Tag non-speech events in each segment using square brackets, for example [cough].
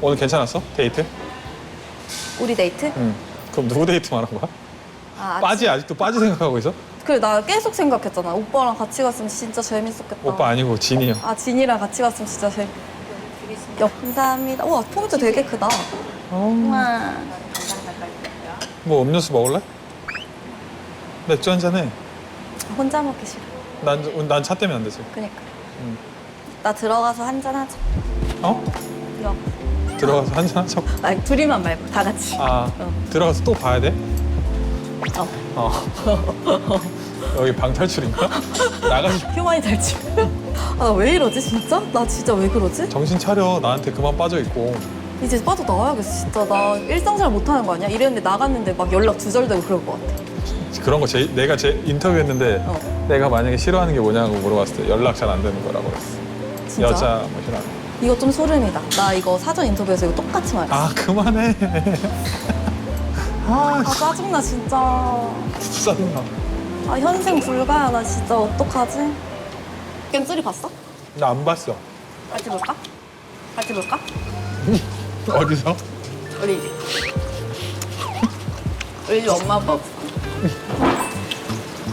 오늘 괜찮았어? 데이트? 우리 데이트? 응. 그럼 누구 데이트 말한 거야? 아, 빠지 아직도 빠지 생각하고 있어? 그래 나 계속 생각했잖아. 오빠랑 같이 갔으면 진짜 재밌었겠다. 오빠 아니고 진이 형. 아 진이랑 같이 갔으면 진짜 재밌. 여, 감사합니다. 와 포인트 되게 크다. 어, 와. 뭐 음료수 먹을래? 맥주 한 잔 해. 혼자 먹기 싫어. 난난 차 때문에 안 되지. 그니까. 응. 나 들어가서 한잔 하자. 어? 들어. 들어가서 한잔 하자고. 아 둘이만 말고 다 같이. 아 어. 들어가서 또 봐야 돼? 어. 어. 여기 방 탈출인가? [laughs] 나가서 휴머니 탈출. 아나 왜 이러지 진짜? 나 진짜 왜 그러지? 정신 차려. 나한테 그만 빠져 있고. 이제 빠져 나와야겠어 진짜. 나 일상생활 못하는 거 아니야? 이랬는데 나갔는데 막 연락 두절되고 그럴 것 같아. 그런 거 제, 내가 제 인터뷰했는데 어. 내가 만약에 싫어하는 게 뭐냐고 물어봤을 때 연락 잘 안 되는 거라고 그랬어. 진짜? 여자 뭐 싫어하는 거. 이거 좀 소름이다. 나 이거 사전 인터뷰에서 이거 똑같이 말했어. 아 그만해. 아 아 짜증나 진짜. 진짜 짜증나. 아 현생 불가야 나 진짜 어떡하지? 깸쓰리 봤어? 나 안 봤어. 같이 볼까? 같이 볼까? [laughs] 어디서? 우리 집. 우리 집 엄마 아빠 없어.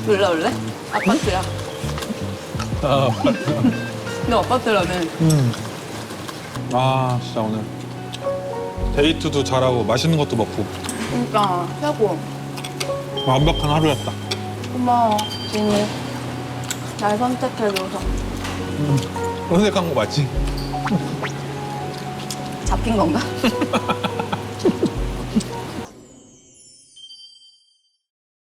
놀러 올래? 아파트야. 아, 너 아파트라며. 음. 아 진짜 오늘 데이트도 잘하고 맛있는 것도 먹고 그러니까 최고. 완벽한 하루였다. 고마워 진이. 날 선택해줘서. 선택한 거 맞지? 잡힌 건가? [laughs]